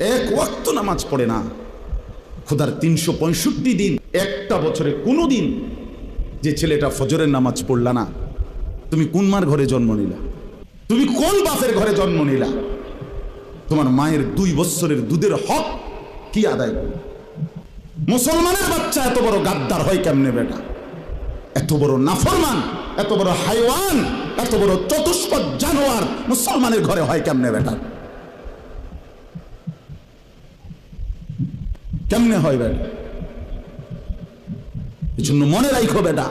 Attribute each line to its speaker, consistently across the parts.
Speaker 1: এক ওয়াক্ত নামাজ পড়ে না। খোদার তিনশো পঁয়ষট্টি দিন, একটা বছরে কোনো দিন যে ছেলেটা ফজরের নামাজ পড়লা না। তুমি কোন মার ঘরে জন্ম নিলা? তুমি কোন বাপের ঘরে জন্ম নিলা? তোমার মায়ের দুই বৎসরের দুধের হক কি আদায়? মুসলমানের বাচ্চা এত বড় গাদ্দার হয় কেমনে বেটা? এত বড় নাফরমান, এত বড় হাইওয়ান, এত বড় চতুষ্পদ জানোয়ার মুসলমানের ঘরে হয় কেমনে বেটা? কেমনে হয় বেটা? এই জন্য মনে রাখো বেটা,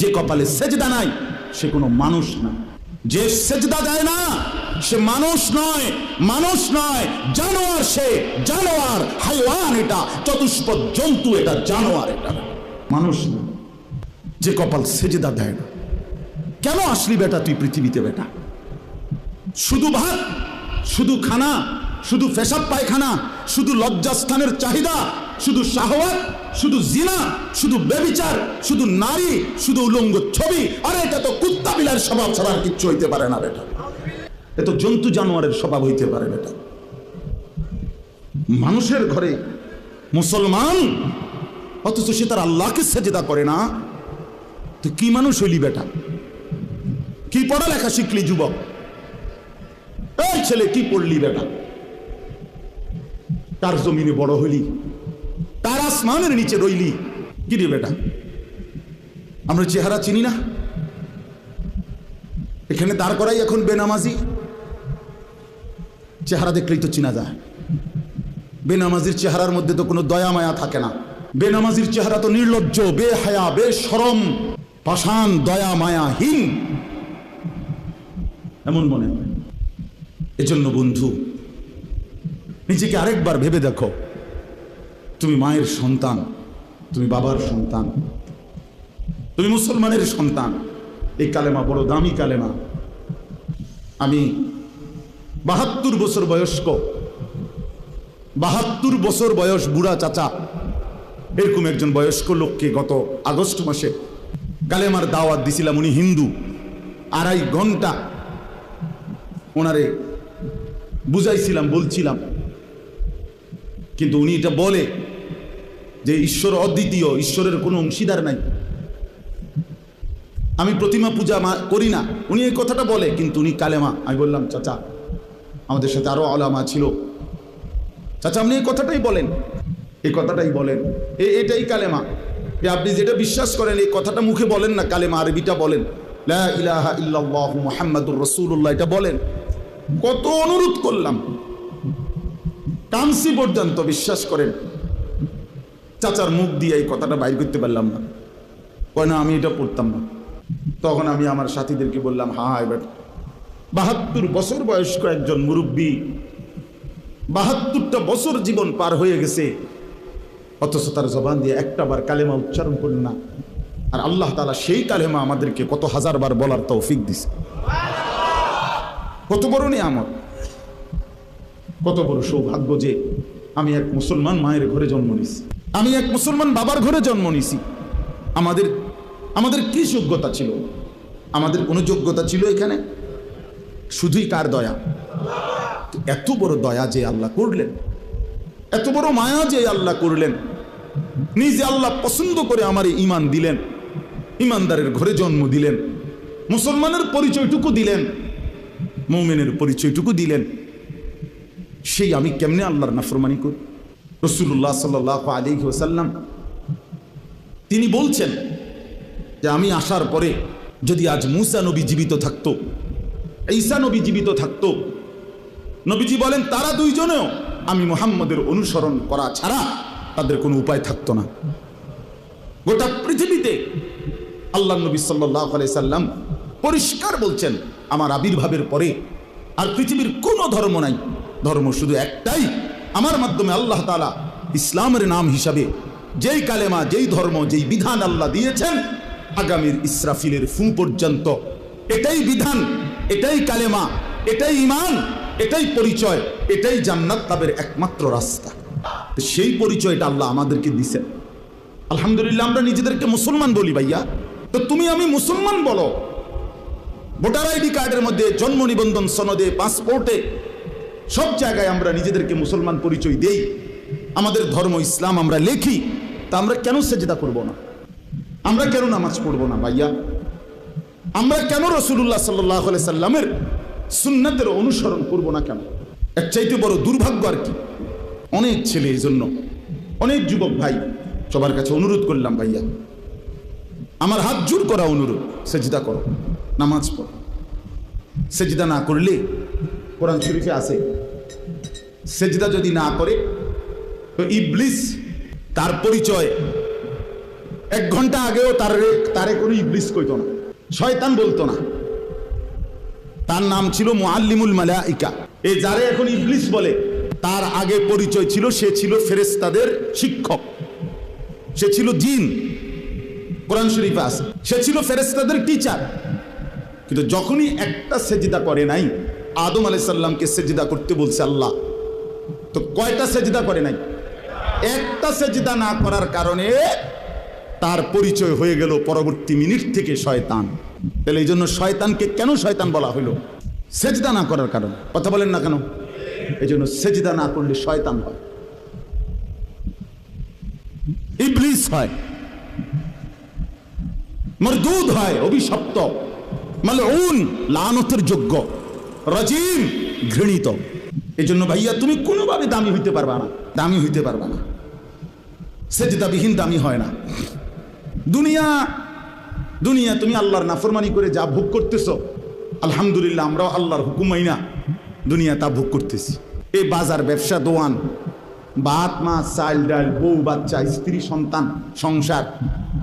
Speaker 1: যে কপালে সেজদা নাই, সে কোনো মানুষ না। যে সেজদা দেয় না, সে মানুষ নয় মানুষ নয়, জানোয়ার সে, জানোয়ার হাইওয়ান এটা চতুষ্পদ জন্তু এটা, জানোয়ার এটা। মানুষ না, যে কপাল সেজদা দেয় না। কেন আসলি বেটা তুই পৃথিবীতে বেটা? শুধু ভাত, শুধু খানা, শুধু পেশাব পায়খানা শুধু লজ্জাস্থানের চাহিদা, শুধু শাহওয়াত, শুধু জিনা, শুধু বেবিচার শুধু নারী, শুধু উলঙ্গ ছবি। আরে, এটা তো কুত্তা বিলার স্বভাব ছাড়া আর কিচ্ছু হইতে পারে না বেটা। এ তো জন্তু জানোয়ারের স্বভাব হইতে পারে বেটা। মানুষের ঘরে মুসলমান, অথচ সে তার আল্লাহকে সেজেদা করে না। তুই কি মানুষ হইলি বেটা? কি পড়ালেখা শিখলি, যুবক? এই ছেলে কি পড়লি বেটা? তার জমিনে বড় হইলি, তার আসমানের নিচে রইলি। কি রে বেটা? আমরা চেহারা চিনি না। এখানে দাঁড় করাই এখন বেনামাজি। চেহারা দেখলেই তো চিনা যায়। বেনামাজির চেহারার মধ্যে তো কোনো দয়া মায়া থাকে না। বেনামাজির চেহারা তো নির্লজ্জ, বেহায়া, বেসরম, পাষাণ, দয়া মায়াহীন। এমন মনে হয়। এজন্য বন্ধু নিজেকে আরেকবার ভেবে দেখো। তুমি মায়ের সন্তান, তুমি বাবার সন্তান, তুমি মুসলমানের সন্তান। এই কালেমা বড় দামি কালেমা। আমি বাহাত্তর বছর বয়স্ক, বাহাত্তর বছর বয়স বুড়া চাচা। এরকম একজন বয়স্ক লোককে গত আগস্ট মাসে কালেমার দাওয়াত দিছিলাম উনি হিন্দু। আড়াই ঘণ্টা ওনারে বুঝাইছিলাম, বলছিলাম কিন্তু উনি এটা বলে যে ঈশ্বর অদ্বিতীয়, ঈশ্বরের কোনো অংশীদার নাই। আমি প্রতিমা পূজা করি না। উনি এই কথাটা বলে, কিন্তু উনি কালেমা। আমি বললাম, চাচা, আমাদের সাথে আরও আলামা ছিল। চাচা, আপনি এই কথাটাই বলেন। এই কথাটাই বলেন। এ এটাই কালেমা। এ আপনি যেটা বিশ্বাস করেন, এই কথাটা মুখে বলেন না, কালেমা আরবিটা বলেন। ইলাহা ইল্লাল্লাহ মুহাম্মাদুর রাসূলুল্লাহ, এটা বলেন। কত অনুরোধ করলাম। কামসি পর্যন্ত বিশ্বাস করেন। চাচার মুখ দিয়ে এই কথাটা বাইর করতে পারলাম না। কয়, না, আমি এটা পড়তাম না। তখন আমি আমার সাথীদেরকে বললাম, হা এবার বাহাত্তর বছর বয়স্ক একজন মুরব্বী বাহাত্তরটা বছর জীবন পার হয়ে গেছে। অথচ তার জবান দিয়ে একটা বার কালেমা উচ্চারণ করল না। আর আল্লাহ তালা সেই কালেমা আমাদেরকে কত হাজার বার বলার তৌফিক দিছে। কত বড় নিয়ামত। কত বড় সৌভাগ্য যে আমি এক মুসলমান মায়ের ঘরে জন্ম নিছি। আমি এক মুসলমান বাবার ঘরে জন্ম নিছি। আমাদের আমাদের কি যোগ্যতা ছিল? আমাদের কোনো যোগ্যতা ছিল এখানে? শুধুই কার দয়া? এত বড় দয়া যে আল্লাহ করলেন। এত বড় মায়া যে আল্লাহ করলেন। নিজে আল্লাহ পছন্দ করে আমার ইমান দিলেন। ইমানদারের ঘরে জন্ম দিলেন। মুসলমানের পরিচয়টুকু দিলেন। মৌমেনের পরিচয়টুকু দিলেন। সেই আমি কেমনে আল্লাহর নাফরমানি করি? রসুল্লাহ সাল আলী ওসাল্লাম তিনি বলছেন যে আমি আসার পরে যদি আজ মুসা নবী জীবিত থাকতো, ঈসা নবী জীবিত থাকতো, নবীজি বলেন, তারা দুইজনেও আমি মোহাম্মদের অনুসরণ করা ছাড়া তাদের কোনো উপায় থাকতো না। গোটা পৃথিবীতে আল্লাহ নবী সাল্লাহ সাল্লাম পরিষ্কার বলছেন, আমার আবির্ভাবের পরে আর পৃথিবীর কোনো ধর্ম নাই। ধর্ম শুধু একটাই। আমার মাধ্যমে আল্লাহ তালা ইসলামের নাম হিসাবে যেই কালেমা, যেই ধর্ম, যেই বিধান আল্লাহ দিয়েছেন, আগামীর ইসরাফিলের ফু পর্যন্ত এটাই বিধান, এটাই কালেমা, এটাই ইমান এটাই পরিচয়, এটাই জান্নাত তাদের একমাত্র রাস্তা। সেই পরিচয়টা আল্লাহ আমাদেরকে দিছেন আলহামদুলিল্লাহ আমরা নিজেদেরকে মুসলমান বলি ভাইয়া। তো তুমি আমি মুসলমান বলো। ভোটার আইডি কার্ডের মধ্যে জন্ম নিবন্ধন সনদে, পাসপোর্টে সব জায়গায় আমরা নিজেদেরকে মুসলমান পরিচয় দেই। আমাদের ধর্ম ইসলাম আমরা লেখি, তা আমরা কেন সেজদা করব না? আমরা কেন নামাজ পড়ব না ভাইয়া? আমরা কেন রসুল্লাহ সাল্লাহ সাল্লামের সুন্নাতের অনুসরণ করব না কেন? এর চাইতে বড় দুর্ভাগ্য আর কি? অনেক ছেলে এই জন্য, অনেক যুবক ভাই, সবার কাছে অনুরোধ করলাম ভাইয়া। আমার হাত জোর করা অনুরোধ, সেজদা করো, নামাজ পড়ো। সেজদা না করলে কোরআন শরীফে আছে। সেজদা যদি না করে, তো ইবলিস তার পরিচয়। এক ঘণ্টা আগেও তার তারে কোনো ইবলিস কইতো না। শয়তান বলতো না। তার নাম ছিল মুআল্লিমুল মালাইকা। এ যারে এখন ইবলিস বলে, তার আগে পরিচয় ছিল, সে ছিল ফেরেস্তাদের শিক্ষক। সে ছিল জিন। কোরআন শরীফে আছে। সে ছিল ফেরেস্তাদের টিচার। কিন্তু যখনই একটা সেজিদা করে নাই আদম আলাইসাল্লামকে সেজিদা করতে বলছে আল্লাহ। তো কয়টা সেজিদা করে নাই? একটা সেজিদা না করার কারণে তার পরিচয় হয়ে গেল পরবর্তী মিনিট থেকে শয়তান। তাহলে এই জন্য শয়তানকে কেন শয়তান বলা হলো? সেজদা না করার কারণে। কথা বলেন না কেন? এই জন্য সেজদা না করলে শয়তান হয়। ইবলিস হয়। মরদুদ হয়, অভিশপ্ত। মালউন, লানতের যোগ্য। রাজিম, ঘৃণিত। এই জন্য ভাইয়া, তুমি কোনোভাবে দামি হইতে পারবা না। দামি হইতে পারবা না। সেজদাবিহীন দামি হয় না। দুনিয়া দুনিয়া, তুমি আল্লাহর নাফরমানি করে যা ভোগ করতেছ, আলহামদুলিল্লাহ আমরাও আল্লাহর হুকুমাই না, দুনিয়া তা ভোগ করতেছি। এই বাজার, ব্যবসা, দোয়ান, ভাত, মাছ, চাল, ডাল, বউ, বাচ্চা, স্ত্রী, সন্তান, সংসার,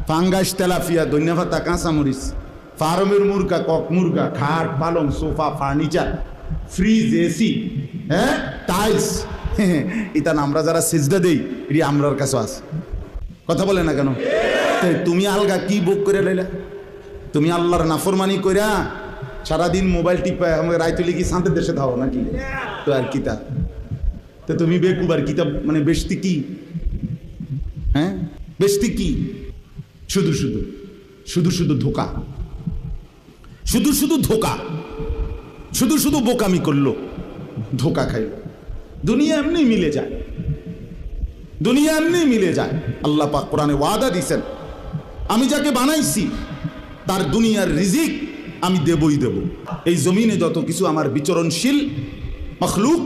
Speaker 1: ফাঙ্গাস তেলাফিয়া দৈন্যভাতা কাঁচামরিচ ফার্মের মুরগা, কক মুরগা, খাট, পালং, সোফা, ফার্নিচার, ফ্রিজ, এসি হ্যাঁ টাইলস। এটা না আমরা যারা সেজদা দেই, এটি আমরার কাছে আছে। কথা বলে না কেন? তুমি আলগা কি বুক করে লাইলা? তুমি আল্লাহর নাফরমানি কইরা সারাদিন মোবাইল টিপা আমাকে রায়তুলি কি শান্তির দেশে ধাও নাকি? তো আর কিতা? তো, তুমি বেকুবার কিতাব মানে বেশতি কি? হ্যাঁ? বেশতি কি? শুধু শুধু শুধু শুধু ধোকা। শুধু শুধু ধোকা। শুধু শুধু বোকামি করল। ধোকা খাইল। দুনিয়া এমনি মিলে যায়। দুনিয়া এমনি মিলে যায়। আল্লাহ পাক কোরআনে ওয়াদা দিছেন, আমি যাকে বানাইছি, তার দুনিয়ার রিজিক আমি দেবই দেব। এই জমিনে যত কিছু আমার বিচরণশীল মখলুক,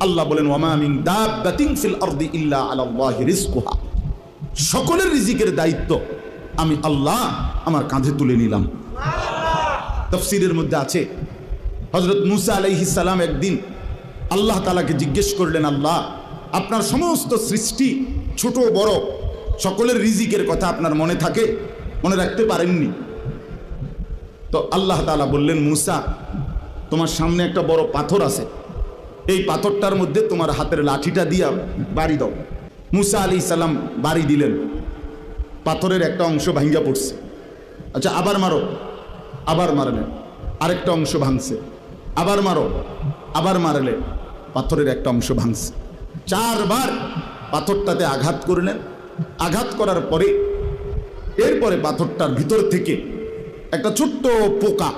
Speaker 1: আল্লাহ বলেন ওয়ামামিন দাব্বাতিন ফিল আরদি ইল্লা আলাল্লাহি রিজকুহা। সকলের রিজিকের দায়িত্ব আমি আল্লাহ আমার কাঁধে তুলে নিলাম। তফসিরের মধ্যে আছে। হজরত মুসা আলাইহিস সালাম একদিন আল্লাহ তালাকে জিজ্ঞেস করলেন, আল্লাহ, আপনার সমস্ত সৃষ্টি ছোট বড়, সকলের রিজিকের কথা আপনার মনে থাকে? মনে রাখতে পারেননি? তো আল্লাহ তালা বললেন, মুসা, তোমার সামনে একটা বড় পাথর আছে। এই পাথরটার মধ্যে তোমার হাতের লাঠিটা দিয়া বাড়ি দাও। মুসা আলি সাল্লাম বাড়ি দিলেন। পাথরের একটা অংশ ভাঙ্গা পড়ছে। আচ্ছা আবার মারো। আবার মারলেন আরেকটা অংশ ভাঙছে। আবার মারো, আবার মারলে। পাথরের একটা অংশ ভাঙছে। চারবার পাথরটাতে আঘাত করলেন আঘাত করার পরে, এরপরে পাথরটার ভিতর থেকে একটা ছোট্ট পোকা,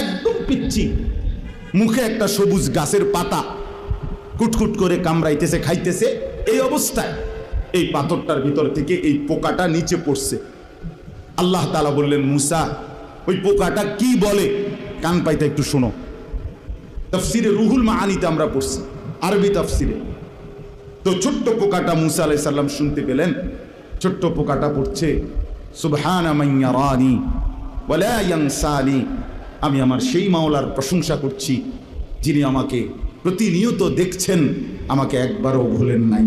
Speaker 1: একদম পিচ্ছি মুখে একটা সবুজ গাছের পাতা কুটকুট করে কামড়াইতেছে, খাইতেছে। এই অবস্থায় এই পাথরটার ভিতর থেকে এই পোকাটা নিচে পড়ছে। আল্লাহ তালা বললেন, মুসা ওই পোকাটা কি বলে? কান পাইতে একটু শোনো। তফসিরে রুহুল মাহানিতে আমরা পড়ছি, আরবি তফসিরে। তো ছোট্ট পোকাটা মুসা আলাই সাল্লাম শুনতে পেলেন। ছোট্ট পোকাটা পড়ছে, সুবহানা আমি আমার সেই মাওলার প্রশংসা করছি, যিনি আমাকে প্রতিনিয়ত দেখছেন, আমাকে একবারও ভুলেন নাই।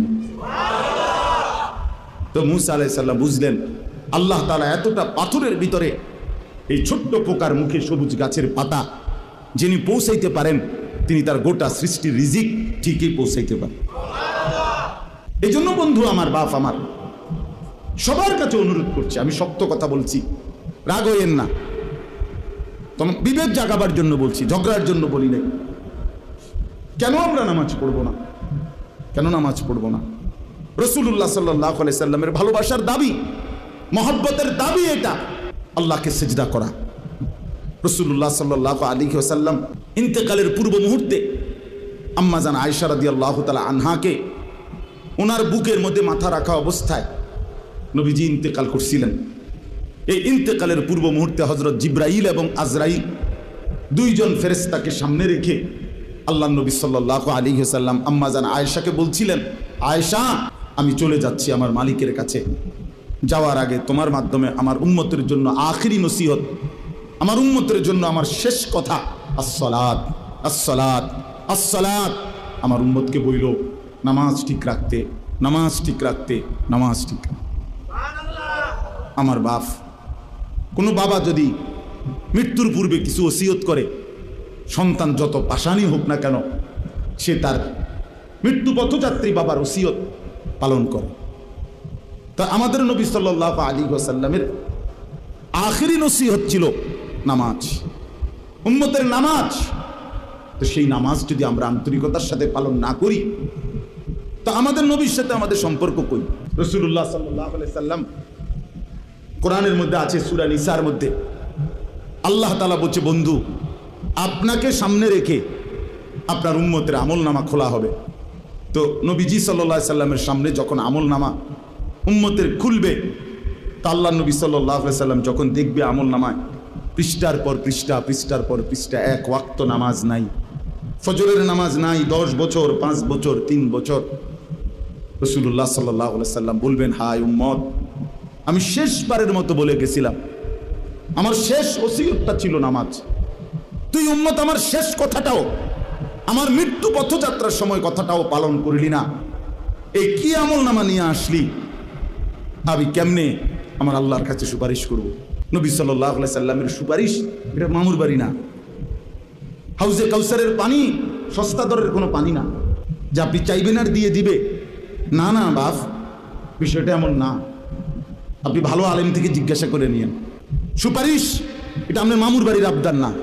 Speaker 1: তো মুসা আলাই সাল্লাম বুঝলেন, আল্লাহ তালা এতটা পাথরের ভিতরে এই ছোট্ট পোকার মুখে সবুজ গাছের পাতা। যিনি পৌঁছাইতে পারেন, তিনি তার গোটা সৃষ্টির রিজিক ঠিকই পৌঁছাইতে পারেন। এই জন্য বন্ধু, আমার বাপ আমার, সবার কাছে অনুরোধ করছি, আমি শক্ত কথা বলছি, রাগ হইয়েন না। তোমার বিবেক জাগাবার জন্য বলছি, ঝগড়ার জন্য বলি নাই। কেন আমরা নামাজ পড়ব না? কেন নামাজ পড়ব না? রসুল্লাহ সাল্লাহ সাল্লামের ভালোবাসার দাবি, মহব্বতের দাবি এটা। আল্লাহকে সেজদা করা। রসুল্লাহ সাল্লাহ আলী সাল্লাম ইন্তেকালের পূর্ব মুহূর্তে আম্মাজান আয়সা আল্লাহ তালা আনহাকে ওনার বুকের মধ্যে মাথা রাখা অবস্থায় নবীজি ইন্তেকাল করছিলেন। এই ইন্তেকালের পূর্ব মুহূর্তে হজরত জিব্রাইল এবং আজরাইল দুইজন ফেরেস্তাকে সামনে রেখে আল্লাহ নবী সাল্লাহ আলী সাল্লাম আম্মাজান আয়েশাকে বলছিলেন, আয়েশা, আমি চলে যাচ্ছি আমার মালিকের কাছে। যাওয়ার আগে তোমার মাধ্যমে আমার উম্মতের জন্য আখিরি নসিহত, আমার উম্মতের জন্য আমার শেষ কথা, আসসালাত আসসালাত আসসালাত। আমার উম্মতকে বইল, নামাজ ঠিক রাখতে, নামাজ ঠিক রাখতে, নামাজ ঠিক আমার বাপ, কোনো বাবা যদি মৃত্যুর পূর্বে কিছু ওসিয়ত করে, সন্তান যত পাশানি হোক না কেন, সে তার মৃত্যু পথযাত্রী বাবার ওসিয়ত পালন করে। তা আমাদের নবী সাল্লাহ আলী ওসাল্লামের আখেরি নসিহত হচ্ছিল নামাজ। উম্মতের নামাজ। তো সেই নামাজ যদি আমরা আন্তরিকতার সাথে পালন না করি, তা আমাদের নবীর সাথে আমাদের সম্পর্ক কই? রসুল্লাহ সাল্লাহ সাল্লাম কোরআনের মধ্যে আছে, সুরা নিসার মধ্যে। আল্লাহ তালা বলছে, বন্ধু, আপনাকে সামনে রেখে আপনার উম্মতের আমল নামা খোলা হবে। তো নবীজি সাল্লা সাল্লামের সামনে যখন আমল নামা উম্মতের খুলবে। তা আল্লাহ নবী সাল্লাম যখন দেখবে আমল নামায়, পৃষ্ঠার পর পৃষ্ঠা, পৃষ্ঠার পর পৃষ্ঠা, এক ওয়াক্ত নামাজ নাই। ফজরের নামাজ নাই, দশ বছর, পাঁচ বছর, তিন বছর। রসুল্লাহ সাল্লাহ সাল্লাম বলবেন, হায় উম্মত, আমি শেষবারের মতো বলে গেছিলাম। আমার শেষ ওসিয়তটা ছিল নামাজ। তুই উম্মত, আমার শেষ কথাটাও, আমার মৃত্যু পথযাত্রার সময় কথাটাও পালন করলি না। এই কি আমল নামা নিয়ে আসলি? আমি কেমনে আমার আল্লাহর কাছে সুপারিশ করব? নবী সাল্লাহ সাল্লামের সুপারিশ, এটা মামুর বাড়ি না। হাউজে কাউসারের পানি, সস্তা দরের কোনো পানি না। যা আপনি চাইবেন আর দিয়ে দিবে। না না, বাপ, বিষয়টা এমন না। আপনি ভালো আলেম থেকে জিজ্ঞাসা করে নিয়েন। সুপারিশ, এটা আপনার মামুর বাড়ির আবদার না।